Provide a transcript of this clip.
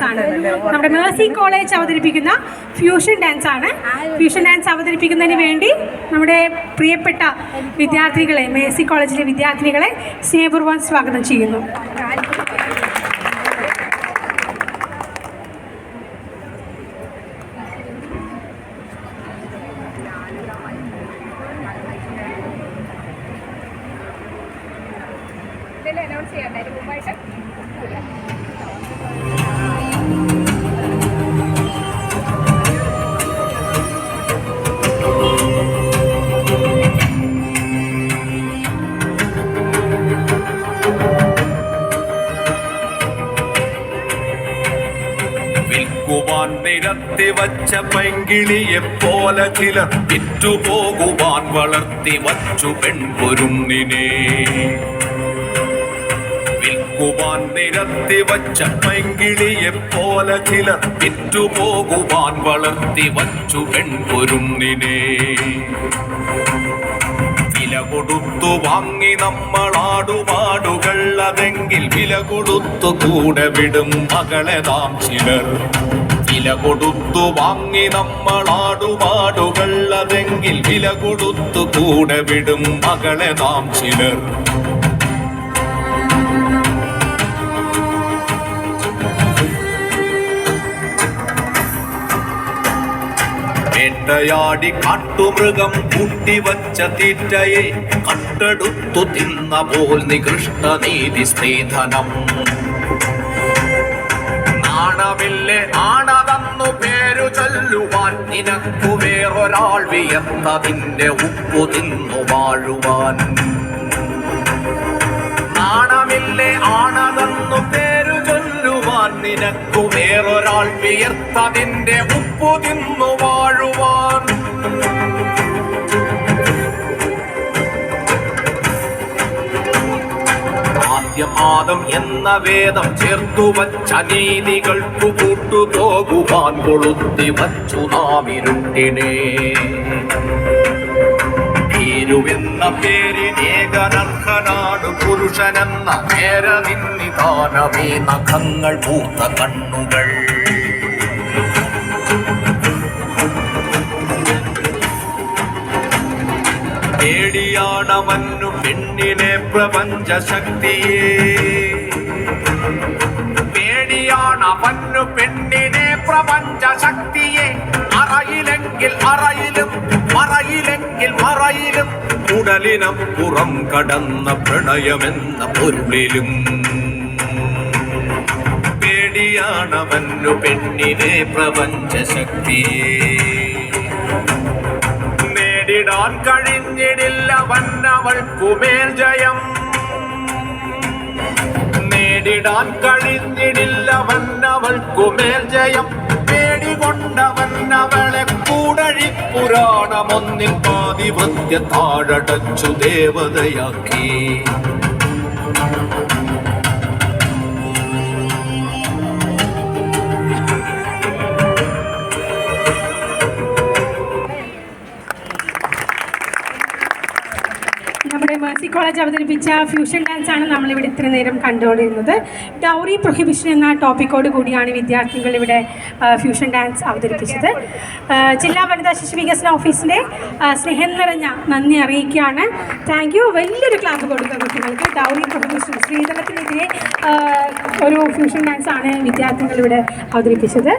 നമ്മുടെ Mercy college അവതരിപ്പിക്കുന്ന fusion dance ആണ് ഫ്യൂഷൻ ഡാൻസ് അവതരിപ്പിക്കുന്നതിന് വേണ്ടി നമ്മുടെ പ്രിയപ്പെട്ട വിദ്യാർത്ഥികളെ മേഴ്സി കോളേജിലെ വിദ്യാർത്ഥിനികളെ സ്നേഹപൂർവം സ്വാഗതം ചെയ്യുന്നു. അനൗൺസ് ചെയ്യണ്ടേ അതിന് മുമ്പായിട്ട്. വിൽക്കുവാൻ നിരത്തി വച്ച പൈങ്കിളിയെ പോലെ ചിലർ വിറ്റുപോകുവാൻ വളർത്തി വച്ചു പെൺപൊരുന്നിനെ. വിൽക്കുവാൻ നിരത്തി വച്ച പൈങ്കിളിയെ പോലെ ചിലർ വിറ്റുപോകുവാൻ വളർത്തി വച്ചു പെൺപൊരുന്നിനെ. വില കൊടുത്തു വാങ്ങി നമ്മൾ ആടുപാടുകൾ അതെങ്കിൽ വില കൊടുത്തു കൂടെ വിടും മകളെ നാം ചിലർ. വില കൊടുത്തു വാങ്ങി നമ്മൾ ആടുപാടുകളതെങ്കിൽ വില കൊടുത്തു കൂടെ വിടും മകളെ നാം ചിലർ. വേട്ടയാടി കാട്ടുമൃഗം കൂട്ടിവച്ച തീറ്റയെ കട്ടെടുത്തു തിന്ന പോൽ നികൃഷ്ട നീതി സ്ത്രീധനം നാണമില്ലേ ആണതന്നു പേരു ചൊല്ലുവാൻ നിനക്കു വേറൊരാൾ വിയർത്തതിന്റെ ഉപ്പു തിന്നു വാഴുവാൻ. നാണമില്ലേ ചൊല്ലുവാൻ നിനക്കു വേറൊരാൾ വിയർത്തതിന്റെ ഉപ്പു തിന്നു വാഴുവാൻ. ആദ്യം ആദം എന്ന വേദം ചേർത്തു വച്ച നീതികൾക്കു കൂട്ടുപോകുവാൻ കൊളുത്തി വച്ചു നാം ഇരുട്ടിനെ പേരിനേകനർഹനാട് പുരുഷനെന്ന നേരമിന്നി താനവേ നഖങ്ങൾ പൂത്ത കണ്ണുകൾ. പേടിയാണവന്നു പെണ്ണിനെ പ്രപഞ്ച ശക്തിയെ പേടിയാണവന്നു പെണ്ണിനെ പ്രപഞ്ച ശക്തിയെ അറയിലെങ്കിൽ അറയിലും മറയിലെങ്കിൽ മറയിലും ഉടലിനം പുറം കടന്ന പ്രണയമെന്ന പൊരുളിലും. പേടിയാണവന്നു പെണ്ണിനെ പ്രപഞ്ച ശക്തിയെ നേടിടാൻ കഴിഞ്ഞിടില്ല വന്നവൾക്കുമേൽ ജയം. നേടിടാൻ കഴിഞ്ഞിടില്ല വന്നവൾക്കുമേൽ ജയം. പുരാണമൊന്നിൽ പാതിപത്യ താഴടച്ചു ദേവതയാക്കി. കോളേജ് അവതരിപ്പിച്ച ഫ്യൂഷൻ ഡാൻസ് ആണ് നമ്മളിവിടെ ഇത്ര നേരം കണ്ടുകൊണ്ടിരുന്നത്. ഡൗറി പ്രൊഹിബിഷൻ എന്ന ടോപ്പിക്കോട് കൂടിയാണ് വിദ്യാർത്ഥികൾ ഇവിടെ ഫ്യൂഷൻ ഡാൻസ് അവതരിപ്പിച്ചത്. ജില്ലാ വനിതാ ശിശു വികസന ഓഫീസിന്റെ സ്നേഹം നിറഞ്ഞ നന്ദി അറിയിക്കുകയാണ്. താങ്ക് യു വലിയൊരു ക്ലാസ് കൊടുക്കുക കുട്ടികൾക്ക്. ഡൗറി പ്രൊഹിബിഷൻ സ്ത്രീധനത്തിനെതിരെ ഒരു ഫ്യൂഷൻ ഡാൻസ് ആണ് വിദ്യാർത്ഥികൾ ഇവിടെ അവതരിപ്പിച്ചത്.